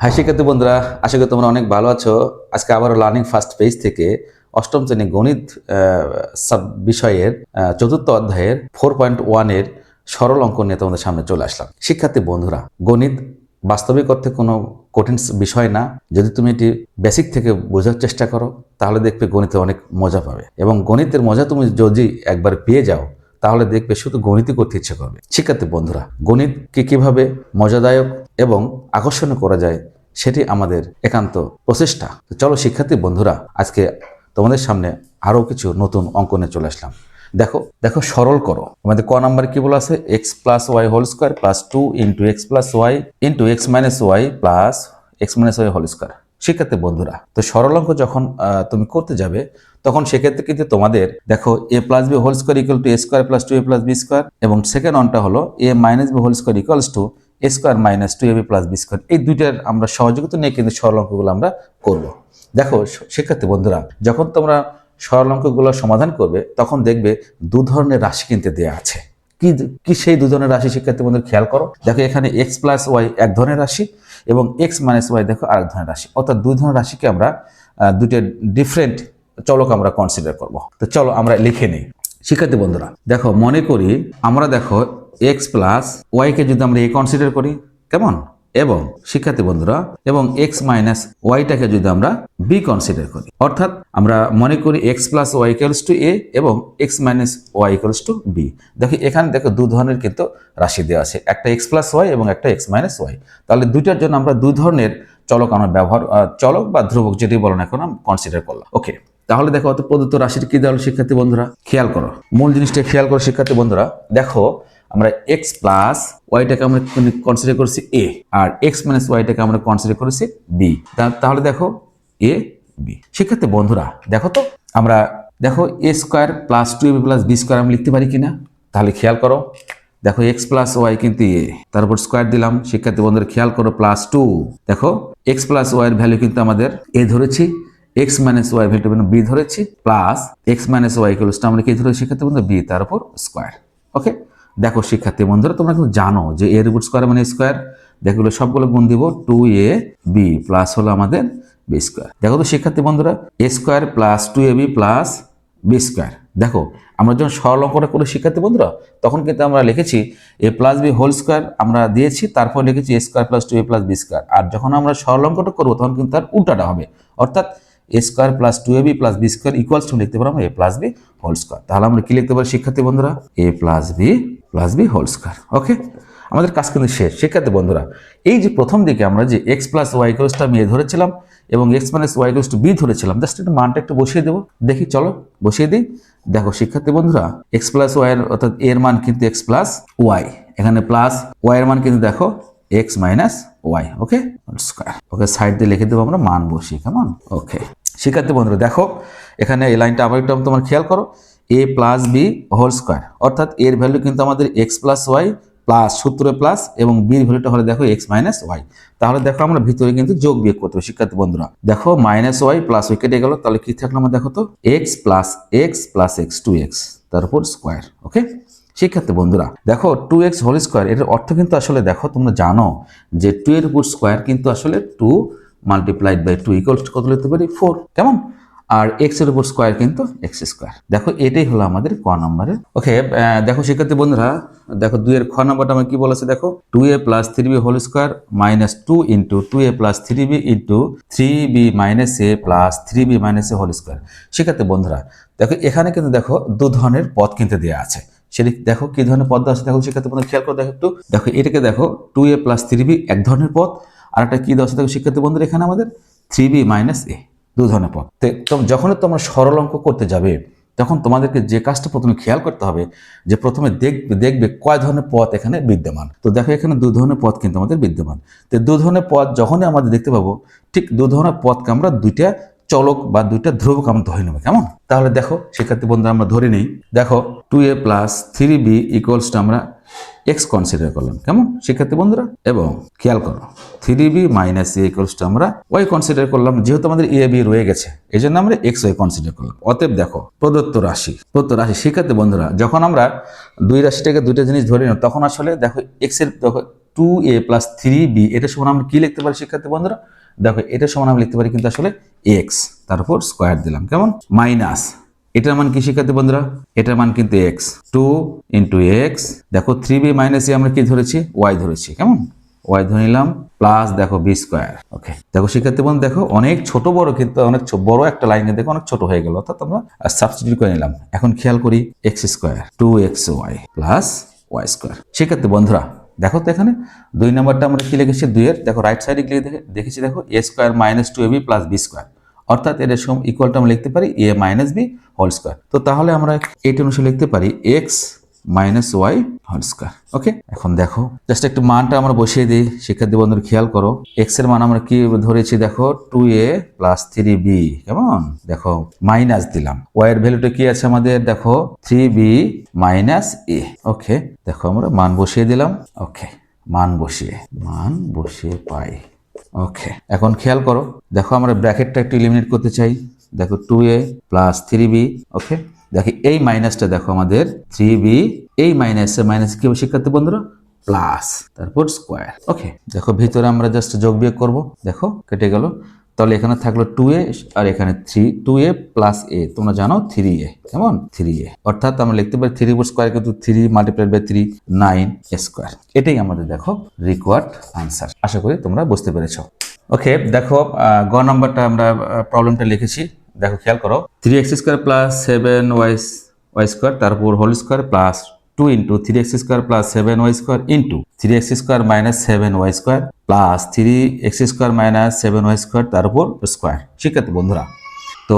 High শিক্ষার্থী বন্ধুরা, আশা করি তোমরা অনেক ভালো আছো। আজকে আবারও লার্নিং ফার্স্ট পেজ থেকে অষ্টম শ্রেণি গণিত সাব বিষয়ের চতুর্থ অধ্যায়ের ফোর পয়েন্ট ওয়ানের সরল অঙ্ক নিয়ে তোমাদের সামনে চলে আসলাম। শিক্ষার্থী বন্ধুরা, গণিত বাস্তবিক অর্থে কোনো কঠিন বিষয় না। যদি তুমি এটি বেসিক থেকে বোঝার চেষ্টা করো, তাহলে দেখবে গণিতে অনেক মজা পাবে। এবং গণিতের মজা তুমি যদি একবার পেয়ে যাও তাহলে দেখবে শুধু গণিতই করতে ইচ্ছে করবে। শিক্ষার্থী বন্ধুরা গণিতকে কীভাবে মজাদায়ক এবং আকর্ষণীয় করা যায় সেটি আমাদের একান্ত প্রচেষ্টা। চলো শিক্ষার্থী বন্ধুরা, আজকে তোমাদের সামনে আরও কিছু নতুন অঙ্ক নিয়ে চলে আসলাম। দেখো দেখো সরল করো। আমাদের ক নাম্বার কি বলা আছে? X plus Y whole square plus two into X plus Y into X minus Y plus X minus Y whole square শিক্ষার্থী বন্ধুরা, তো সরল অঙ্ক যখন তুমি করতে যাবে তখন সেক্ষেত্রে কিন্তু তোমাদের, দেখো A plus B whole square equal to A square plus two A plus B square এবং সেকেন্ড অনটা হলো A minus B whole square equals to A square minus two A B plus B square এই দুইটার আমরা সহযোগিতা নিয়ে কিন্তু সরল অঙ্কগুলো আমরা করব। দেখো শিক্ষার্থী বন্ধুরা, যখন তোমরা সরল অঙ্কগুলো সমাধান করবে, তখন দেখবে দু ধরনের রাশি কিনতে দেওয়া আছে। কি কি সেই দু ধরনের রাশি শিক্ষার্থী বন্ধুরা খেয়াল করো। দেখো, এখানে এক্স প্লাস ওয়াই এক ধরনের রাশি এবং এক্স মাইনাস ওয়াই দেখো আরেক ধরনের রাশি। অর্থাৎ দুই ধরনের রাশিকে আমরা দুটো ডিফারেন্ট চলক আমরা কনসিডার করব? তো চলো আমরা লিখে নিই। শিক্ষার্থী বন্ধুরা, দেখো, মনে করি আমরা দেখো এক্স প্লাস ওয়াইকে যদি আমরা এ কনসিডার করি, কেমন? এবং শিক্ষার্থী বন্ধুরা, এবং এক্স মাইনাস ওয়াইটাকে যদি আমরা বি কনসিডার করি, অর্থাৎ আমরা মনে করি X plus Y equals to A এবং X minus Y equals to B দেখো, এখানে দেখো দু ধরনের কিন্তু রাশি দেওয়া আছে, একটা এক্স প্লাস ওয়াই এবং একটা এক্স মাইনাস ওয়াই তাহলে দুইটার জন্য আমরা দুই ধরনের চলক আমরা ব্যবহার চলক বা ধ্রুবক যেটি বলো না এখন কনসিডার করলাম। ওকে তাহলে দেখো অত প্রদত্ত রাশির কি দেওয়া শিক্ষার্থী বন্ধুরা? খেয়াল করো। মূল জিনিসটা খেয়াল করো শিক্ষার্থী বন্ধুরা। দেখো, আমরা এক্স প্লাস ওয়াইটাকে আমরা কনসিডার করেছি এ আর এক্স মাইনাস ওয়াইটাকে আমরা কনসিডার করেছি বি তাহলে দেখো এ বি শিক্ষার্থী বন্ধুরা, দেখো তো, আমরা দেখো A square plus two B plus B square আমি লিখতে পারি কিনা? তাহলে খেয়াল করো। দেখো এক্স প্লাস ওয়াই কিন্তু এ তারপর স্কোয়ার দিলাম। শিক্ষার্থী বন্ধুরা, খেয়াল করো প্লাস টু দেখো এক্স প্লাস ওয়াই এর ভ্যালু কিন্তু আমাদের এ ধরেছি। X minus Y value B ধরেছি, প্লাস এক্স মাইনাস ওয়াই ইকুয়ালসটা আমরা কি ধরেছি শিক্ষার্থী বন্ধু বি, তার উপর স্কোয়ার। ওকে? দেখো শিক্ষার্থী বন্ধুরা, তোমরা কিন্তু জানো যে এর উপর স্কোয়ার মানে স্কোয়ার দেখো সবগুলো গুণ দিব টু এ বি প্লাস হলো আমাদের বি স্কোয়ার দেখো তো শিক্ষার্থী বন্ধুরা A square plus two A B plus B square দেখো, আমরা যখন সরল অঙ্কটা করি শিক্ষার্থী বন্ধুরা, তখন কিন্তু আমরা লিখেছি A plus B whole square আমরা দিয়েছি, তারপর লিখেছি A square plus two A plus B square আর যখন আমরা সরল অঙ্কটা করব, তখন কিন্তু তার উল্টাটা হবে। অর্থাৎ A square plus two A B plus B square equals to লিখতে পারব A plus B whole square তাহলে আমরা কি লিখতে পারি, শিক্ষার্থী বন্ধুরা? A plus B plus B whole square okay আমাদের কাজ কিন্তু শেষ। শিক্ষার্থী বন্ধুরা, এই যে প্রথম দিকে আমরা যে এক্স প্লাস ওয়াই ইকুয়ালসটা আমি এ ধরেছিলাম এবং X minus Y equals to B ধরেছিলাম জাস্ট একটু মানটা একটু বসিয়ে দেবো। দেখি, চলো, বসিয়ে দিই। দেখো, শিক্ষার্থী বন্ধুরা এক্স প্লাস ওয়াই এর, অর্থাৎ এর মান কিন্তু এক্স প্লাস ওয়াই এখানে প্লাস ওয়াই এর মান কিন্তু দেখো X minus Y okay square okay side দিয়ে লিখে দেবো আমরা, মান বসি কেমন? ওকে শিক্ষার্থী বন্ধুরা, দেখো, এখানে এই লাইনটা আবার একটু তোমার খেয়াল করো A plus B whole square অর্থাৎ এর ভ্যালু কিন্তু আমাদের এক্স প্লাস ওয়াই প্লাস সূত্রে প্লাস এবং বির ভ্যালুটা হলে দেখো এক্স মাইনাস ওয়াই তাহলে দেখো আমরা ভিতরে কিন্তু যোগ বিয়োগ করতে হবে শিক্ষার্থী বন্ধুরা। দেখো মাইনাস ওয়াই প্লাস ওই কেটে গেল, তাহলে কি থাকল আমার দেখো তো X plus X plus X two X তারপর স্কোয়ার ওকে শিক্ষার্থী বন্ধুরা, দেখো টু এক্স হোল স্কোয়ার এর অর্থ কিন্তু আসলে দেখো তোমরা জানো যে টু এর উপর স্কোয়ার কিন্তু আসলে two multiplied by two equals কত লিখতে পারি? ফোর কেমন? আর এক্সের উপর স্কোয়ার কিন্তু এক্স স্কোয়ার দেখো, এটাই হলো আমাদের ক নম্বরের ওকে দেখো শিক্ষার্থী বন্ধুরা, দেখো দুইয়ের খ নম্বরটা আমার কি বলেছে? দেখো two A plus three B whole square minus two into two A plus three B into three B minus A plus three B minus A whole square শিক্ষার্থী বন্ধুরা, দেখো, এখানে কিন্তু দেখো দু ধরনের পথ কিন্তু দেওয়া আছে। সেটি দেখো কি ধরনের পদ আছে? দেখো শিক্ষার্থী বন্ধু খেয়াল করে দেখো একটু। দেখো, এটাকে দেখো two A plus three B এক ধরনের পদ। আর একটা কি আছে? দেখো, শিক্ষার্থী বন্ধুরা, এখানে আমাদের থ্রি বি মাইনাস এ দু ধরনের পদ তো যখনই তোমরা সরল অঙ্ক করতে যাবে, তখন তোমাদেরকে যে কাজটা প্রথমে খেয়াল করতে হবে, যে প্রথমে দেখবে দেখবে কয় ধরনের পথ এখানে বিদ্যমান। তো দেখো, এখানে দু ধরনের পথ কিন্তু আমাদের বিদ্যমান। তো দু ধরনের পথ যখনই আমাদের দেখতে পাবো, ঠিক দু ধরনের পথকে আমরা দুইটা চলক বা দুইটা ধ্রুবক আমরা ধরে নেব, কেমন? তাহলে দেখো, শিক্ষার্থী বন্ধু আমরা ধরে নিই। দেখো two A plus three B ইকুয়ালসটা আমরা এক্স কনসিডার করলাম, কেমন? শিক্ষার্থী বন্ধুরা, এবং খেয়াল করো থ্রি বি মাইনাস এ ইকুয়ালসটা আমরা ওয়াই কনসিডার করলাম, যেহেতু আমাদের এ বি রয়ে গেছে এই জন্য আমরা এক্স ওয়াই কনসিডার করলাম। অতএব দেখো, প্রদত্ত রাশি প্রদত্ত রাশি শিক্ষার্থী বন্ধুরা, যখন আমরা দুই রাশিটাকে দুইটা জিনিস ধরে নিই, তখন আসলে দেখো এক্সের দেখো two A plus three B এটা সমান আমরা কি লিখতে পারি শিক্ষার্থী বন্ধুরা? দেখো, এটা সমান আমরা লিখতে পারি কিন্তু আসলে এক্স তার উপর স্কোয়ার দিলাম, কেমন? মাইনাস এটার মান কি শিক্ষার্থী বন্ধুরা? এটার মান কিন্তু এক্স টু ইন্টু এক্স দেখো থ্রি বি মাইনাস এ আমরা কি ধরেছি? ওয়াই ধরেছি, কেমন? ওয়াই ধরে নিলাম প্লাস দেখো বি স্কোয়ার ওকে দেখো শিক্ষার্থী বন্ধু, দেখো অনেক ছোট বড় কিন্তু অনেক বড় একটা লাইনে দেখো অনেক ছোট হয়ে গেল, অর্থাৎ আমরা সাবস্টিটিউট করে নিলাম। এখন খেয়াল করি X square two X Y plus Y square শিক্ষার্থী বন্ধুরা, দেখো তো এখানে, দুই নম্বরটা আমরা কি লিখেছি? দুইয়ের, দেখো রাইট সাইডে গিয়ে দেখে দেখেছি, দেখো A square minus two A B plus B square অর্থাৎ এর সম ইকুয়ালটা আমরা লিখতে পারি A minus B whole square তো তাহলে আমরা এইটা অনুসারে লিখতে পারি X minus Y whole square okay এখন দেখো জাস্ট একটু মানটা আমরা বসিয়ে দিই। শিক্ষার্থী বন্ধুরা খেয়াল করো এক্সের মান আমরা কি ধরেছি দেখো? Two A plus three B কেমন? দেখো মাইনাস দিলাম। ওয়াই এর ভ্যালুটা কি আছে আমাদের? দেখো three B minus A okay দেখো আমরা মান বসিয়ে দিলাম। ওকে মান বসিয়ে মান বসিয়ে পাই। ওকে এখন খেয়াল করো। দেখো আমরা ব্র্যাকেটটা একটু ইলিমিনেট করতে চাই। দেখো two A plus three B okay দেখো এই মাইনাসটা দেখো আমাদের থ্রি বি এই মাইনাসে মাইনাস কি শিক্ষার্থী বন্ধুরা? প্লাস তারপর স্কোয়ার ওকে দেখো ভিতরে আমরা জাস্ট যোগ বিয়োগ করব। দেখো, কেটে গেল। তাহলে এখানে থাকল টু এ আর এখানে three two A plus A তোমরা জানো থ্রি এ কেমন? থ্রি এ অর্থাৎ আমরা লিখতে পারি থ্রি স্কোয়ার কিন্তু three multiplied by three nine square এটাই আমাদের দেখো রিকোয়ার্ড আনসার আশা করি তোমরা বুঝতে পেরেছ। ওকে দেখো গ নাম্বারটা আমরা প্রবলেমটা লিখেছি। দেখো, খেয়াল করো। Three X square plus seven Y Y square তারপর whole square plus two into three X square plus seven Y square into three X square minus seven Y square plus three X square minus seven Y square তার উপর square শিক্ষার্থী বন্ধুরা, তো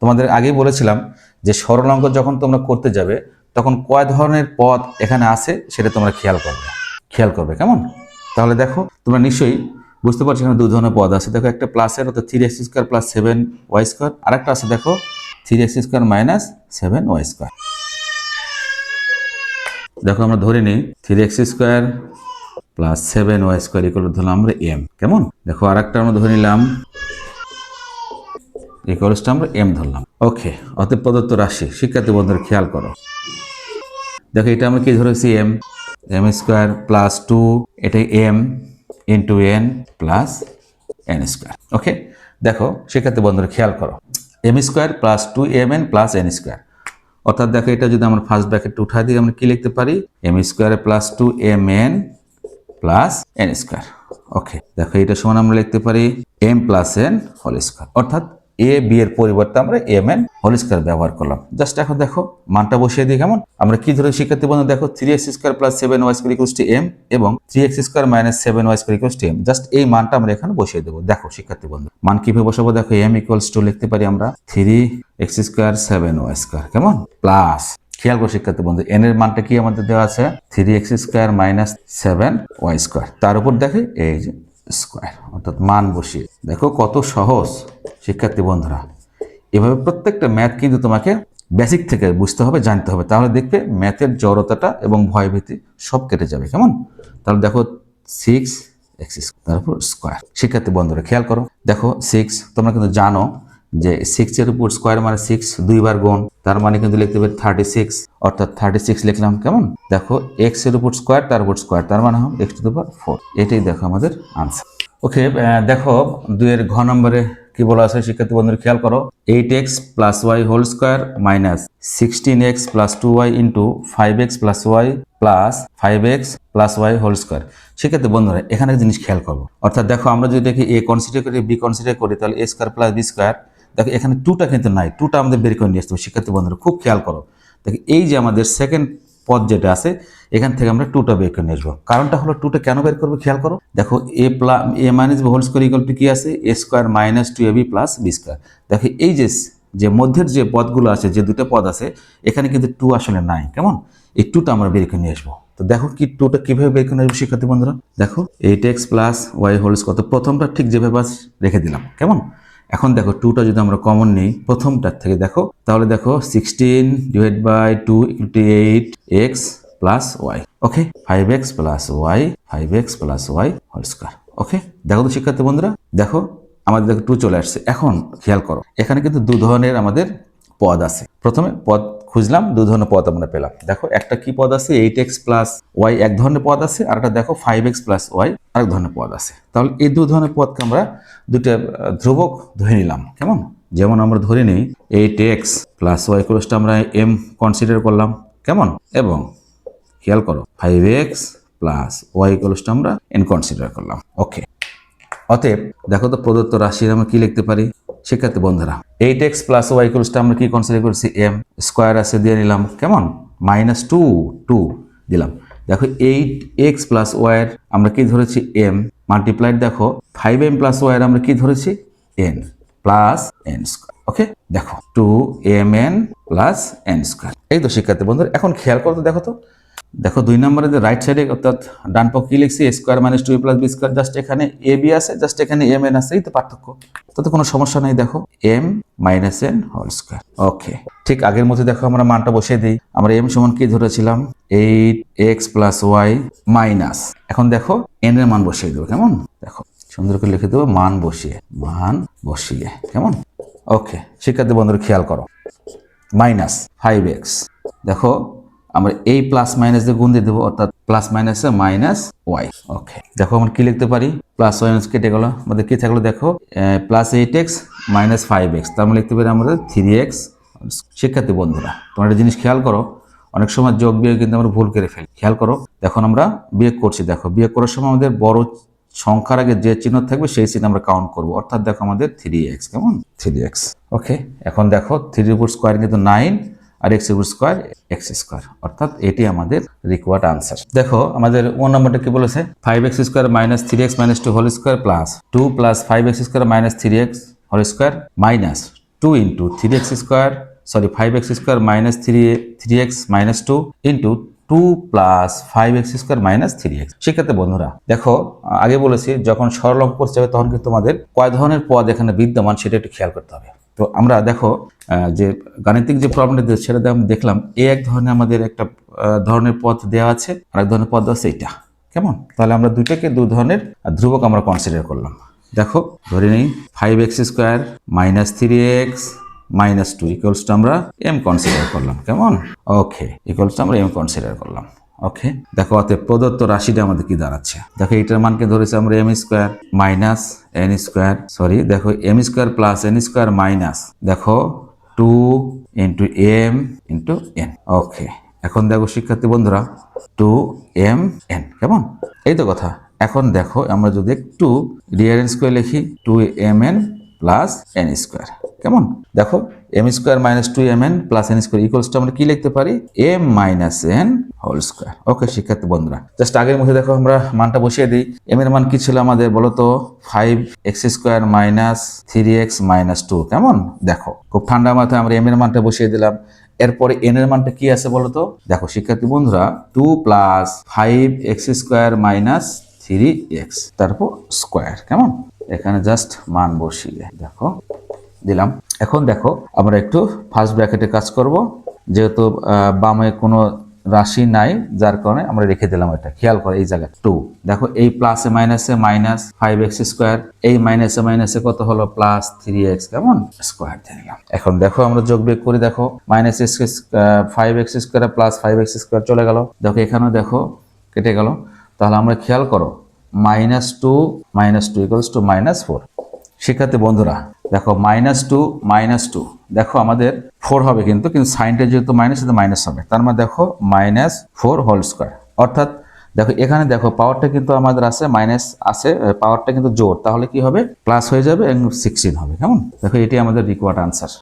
তোমাদের আগেই বলেছিলাম যে সরল অঙ্ক যখন তোমরা করতে যাবে, তখন কয় ধরনের পদ এখানে আছে সেটা তোমরা খেয়াল করবে। খেয়াল করবে, কেমন? তাহলে দেখো, তোমরা নিশ্চয়ই বুঝতে পারছ এখানে দু ধরনের পদ আছে। দেখো একটা প্লাসের অর্থাৎ three X square plus seven Y square আরেকটা আছে দেখো three X square minus seven Y square দেখো আমরা ধরে নিই three X square plus seven Y square equal ধরলাম আমরা এম কেমন? দেখো আরেকটা আমরা ধরে নিলাম ইকুয়ালসটা আমরা এম ধরলাম। ওকে অতএব প্রদত্ত রাশি, শিক্ষার্থী বন্ধুরা খেয়াল করো। দেখো এটা আমরা কি ধরেছি M M square plus two এটা M into N plus N square okay দেখো, শিক্ষার্থী বন্ধুরা খেয়াল করো। M square plus two M N plus N square অর্থাৎ দেখো এটা যদি আমরা ফার্স্ট ব্র্যাকেট উঠা দিই, আমরা কি লিখতে পারি? M square plus two M N plus N square okay দেখো এটা সমান আমরা লিখতে পারি M plus N whole square অর্থাৎ এ বি এর পরিবর্তে আমরা এম এন হোল স্কোয়ার ব্যবহার করলাম। জাস্ট এখন দেখো, মানটা বসিয়ে দিই কেমন? আমরা কি ধরে শিক্ষার্থী বন্ধু, দেখো three X square plus seven Y square equals to M এবং three X square minus seven Y square equals to M just এই মানটা আমরা এখানে বসিয়ে দেবো। দেখো, শিক্ষার্থী বন্ধু, মান কীভাবে বসাবো? দেখো এম ইকুয়ালস টু লিখতে পারি আমরা three X square seven Y square কেমন? প্লাস খেয়াল করো শিক্ষার্থী বন্ধু এন এর মানটা কি আমাদের দেওয়া আছে? Three X square minus seven Y square তার উপর দেখে, এই যে স্কোয়ার অর্থাৎ মান বসিয়ে। দেখো কত সহজ, শিক্ষার্থী বন্ধুরা। এভাবে প্রত্যেকটা ম্যাথ কিন্তু তোমাকে বেসিক থেকে বুঝতে হবে, জানতে হবে। তাহলে দেখবে ম্যাথের জড়তাটা এবং ভয়ভীতি সব কেটে যাবে, কেমন? তাহলে দেখো সিক্স এক্স তারপর স্কোয়ার শিক্ষার্থী বন্ধুরা, খেয়াল করো। দেখো সিক্স তোমরা কিন্তু জানো যে সিক্সের উপর স্কোয়ার মানে সিক্স দুইবার গুণ, তার মানে কিন্তু লিখতে পারি থার্টি সিক্স অর্থাৎ থার্টি সিক্স লিখলাম কেমন? দেখো এক্সের উপর স্কোয়ার তার উপর স্কোয়ার তার মানে হবে এক্স টু পাওয়ার ফোর এটাই দেখো আমাদের আনসার ওকে দেখো, দুইয়ের ঘ নম্বরে কি বলা আছে? শিক্ষার্থী বন্ধুরা, খেয়াল করো। Eight X plus Y whole square minus sixteen X plus two Y into five X plus Y plus five X plus Y whole square সেক্ষেত্রে বন্ধুরা, এখানে জিনিস খেয়াল করব অর্থাৎ দেখো, আমরা যদি দেখি এ কনসিডার করি বি কনসিডার করি, তাহলে A square plus B square দেখো, এখানে টুটা কিন্তু নাই। টুটা আমাদের বের করে নিয়ে আসতে হবে। শিক্ষার্থী বন্ধুরা, খুব খেয়াল করো। দেখো, এই যে আমাদের সেকেন্ড পদ যেটা আছে, এখান থেকে আমরা টুটা বের করে নিয়ে আসব। কারণটা হলো টুটা কেন বের করব? খেয়াল করো। দেখো A plus A minus whole square equal to কি আছে? A square minus two A B plus B square দেখো, এই যে যে মধ্যের যে পদগুলো আছে, যে দুটো পদ আছে, এখানে কিন্তু টু আসলে নাই। কেমন? এই টুটা আমরা বের করে নিয়ে আসব। তো দেখো কি টুটা কীভাবে বের করে নিয়ে আসব শিক্ষার্থী বন্ধুরা? দেখো eight X plus Y whole square তো প্রথমটা ঠিক যেভাবে রেখে দিলাম। কেমন? এখন দেখো টুটা যদি আমরা কমন নিই, প্রথমটার থেকে দেখো, তাহলে দেখো sixteen divide by two equal eight X plus Y okay five X plus Y five X plus Y whole square okay দেখো তো শিক্ষার্থী বন্ধুরা, দেখো আমাদের দেখো টু চলে আসছে। এখন খেয়াল করো, এখানে কিন্তু দু ধরনের আমাদের পদ আছে। প্রথমে পদ খুঁজলাম, দু ধরনের পদ আমরা পেলাম। দেখো, একটা কি পদ আছে? এইট এক্স প্লাস ওয়াই এক ধরনের পদ আছে, আর একটা দেখো ফাইভ এক্স প্লাস ওয়াই আরেক ধরনের পদ আছে। তাহলে এই দু ধরনের পদকে আমরা দুটো ধ্রুবক ধরে নিলাম, কেমন? যেমন আমরা ধরে নিই এইট এক্স প্লাস ওয়াই ক্রসটা আমরা এম কনসিডার করলাম, কেমন? এবং খেয়াল করো ফাইভ এক্স প্লাস ওয়াই ক্রসটা আমরা এন কনসিডার করলাম ওকে অতএব, দেখো তো প্রদত্ত রাশির আমরা কি লিখতে পারি? শিক্ষার্থী বন্ধুরা এইট এক্স প্লাস ওয়াই ইকুয়ালসটা আমরা কি কনসিডার করছি? এম স্কোয়ার আছে, দিয়ে নিলাম, কেমন? মাইনাস টু টু দিলাম। দেখো এইট এক্স প্লাস ওয়াইয়ের আমরা কি ধরেছি? এম মাল্টিপ্লাইড দেখো ফাইভ এম প্লাস ওয়াইয়ের আমরা কি ধরেছি? N plus N square okay দেখো two M N plus N square এই তো শিক্ষার্থী বন্ধুরা, এখন খেয়াল করতে দেখো তো দেখো দুই নম্বরে যে রাইট সাইডে অর্থাৎ ডান পক্ষ লিখছি? Square minus two plus B square just এখানে এ বি আছে জাস্ট এখানে এম এন আছে তো পার্থক্য। তাতে কোনো সমস্যা নেই, দেখো। M minus N whole square okay ঠিক আগের মধ্যে দেখো আমরা মানটা বসিয়ে দিই। আমরা এম সমান কি ধরেছিলাম? Eight X plus Y minus এখন দেখো এন এর মান বসিয়ে দেবো, কেমন? দেখো, সুন্দর করে লিখে দেবো, মান বসিয়ে মান বসিয়ে, কেমন? ওকে শিক্ষার্থী বন্ধুরা, খেয়াল করো। মাইনাস ফাইভ এক্স দেখো আমরা এই প্লাস মাইনাস দিয়ে গুণ দিয়ে দেবো, অর্থাৎ প্লাস মাইনাসে মাইনাস ওয়াই ওকে দেখো আমরা কি লিখতে পারি? প্লাস মাইনাস কেটে গেল। আমাদের কি থাকল দেখো? Plus eight X minus five X তার মানে লিখতে পারি আমরা থ্রি এক্স শিক্ষার্থী বন্ধুরা, তোমরা একটা জিনিস খেয়াল করো, অনেক সময় যোগ বিয়োগ কিন্তু আমরা ভুল করে ফেলি। খেয়াল করো এখন আমরা বিয়োগ করছি, দেখো, বিয়োগ করার সময় আমাদের বড় সংখ্যার আগে যে চিহ্ন থাকবে সেই চিহ্ন আমরা কাউন্ট করব। অর্থাৎ দেখো আমাদের থ্রি এক্স কেমন? থ্রি এক্স ওকে এখন দেখো থ্রি উপর স্কোয়ার কিন্তু নাইন আর এক্স উপর স্কোয়ার এক্স স্কোয়ার অর্থাৎ এটি আমাদের রিকোয়ার্ড আনসার দেখো, আমাদের ওয়ান নম্বরটা কি বলেছে? Five X square minus three X minus two whole square plus two plus five X square minus three X whole square minus two into three X square sorry five X square minus three three X minus two into two plus five X square minus three X সেক্ষেত্রে বন্ধুরা, দেখো, আগে বলেছি, যখন সরল অঙ্ক করতে হবে তখন কিন্তু তোমাদের কয় ধরনের পদ এখানে বিদ্যমান সেটা একটু খেয়াল করতে হবে। তো আমরা দেখো যে গাণিতিক যে প্রবলেমটা দিয়েছে সেটা দিয়ে আমরা দেখলাম, এ এক ধরনের আমাদের একটা ধরনের পথ দেওয়া আছে আর এক ধরনের পদ আছে এইটা। কেমন? তাহলে আমরা দুইটাকে দু ধরনের ধ্রুবক আমরা কনসিডার করলাম। দেখো, ধরে নিই five X square minus three X minus two equals to আমরা এম কনসিডার করলাম। কেমন? ওকে ইকুয়ালস টু আমরা এম কনসিডার করলাম। ওকে দেখো অতএব প্রদত্ত রাশিটা আমাদের কি দাঁড়াচ্ছে? দেখো এটার মানকে ধরেছে আমরা M square minus N square sorry দেখো M square plus N square minus দেখো two into M into N okay এখন দেখো শিক্ষার্থী বন্ধুরা টু এম এন কেমন? এই তো কথা, এখন দেখো আমরা যদি একটু রিয়ারেন্স করে লিখি two M N plus N square কেমন? দেখো M square minus two M N plus N square equals to আমরা কি লিখতে পারি? M minus N whole square okay শিক্ষার্থী বন্ধুরা জাস্ট আগের মধ্যে দেখো আমরা মানটা বসিয়ে দিই। এম এর মান কি ছিল আমাদের বলো তো? Five X square minus three X minus two কেমন? দেখো, খুব ঠান্ডা মাথায় আমরা এম এর মানটা বসিয়ে দিলাম। এরপরে এন এর মানটা কি আছে বলো তো? দেখো, শিক্ষার্থী বন্ধুরা two plus five X square minus three X তারপর স্কোয়ার কেমন? এখানে জাস্ট মান বসিয়ে, দেখো। দিলাম। এখন দেখো, আমরা একটু ফার্স্ট ব্র্যাকেটে কাজ করব। যেহেতু বামে কোনো রাশি নাই, যার কারণে আমরা রেখে দিলাম এটা। খেয়াল করো এই জায়গায় টু দেখো, এই প্লাসে মাইনাসে মাইনাস ফাইভ এক্স স্কোয়ার এই মাইনাসে মাইনাসে কত হলো? প্লাস থ্রি এক্স কেমন? স্কোয়ার দিয়ে নিলাম এখন দেখো, আমরা যোগ বিয়োগ করি, দেখো minus five X square plus five X square চলে গেল। দেখো, এখানেও দেখো, কেটে গেল। তাহলে আমরা খেয়াল করো minus two minus two equals to minus four শিক্ষার্থী বন্ধুরা, দেখো মাইনাস টু মাইনাস টু দেখো আমাদের ফোর হবে কিন্তু কিন্তু সাইনটা যেহেতু মাইনাস সেটা মাইনাস হবে। তার মানে দেখো মাইনাস ফোর হোল স্কোয়ার অর্থাৎ দেখো এখানে দেখো পাওয়ারটা কিন্তু আমাদের আছে মাইনাস আছে পাওয়ারটা কিন্তু জোর। তাহলে কি হবে? প্লাস হয়ে যাবে এবং সিক্সটিন হবে। কেমন? দেখো এটি আমাদের রিকোয়ার্ড আনসার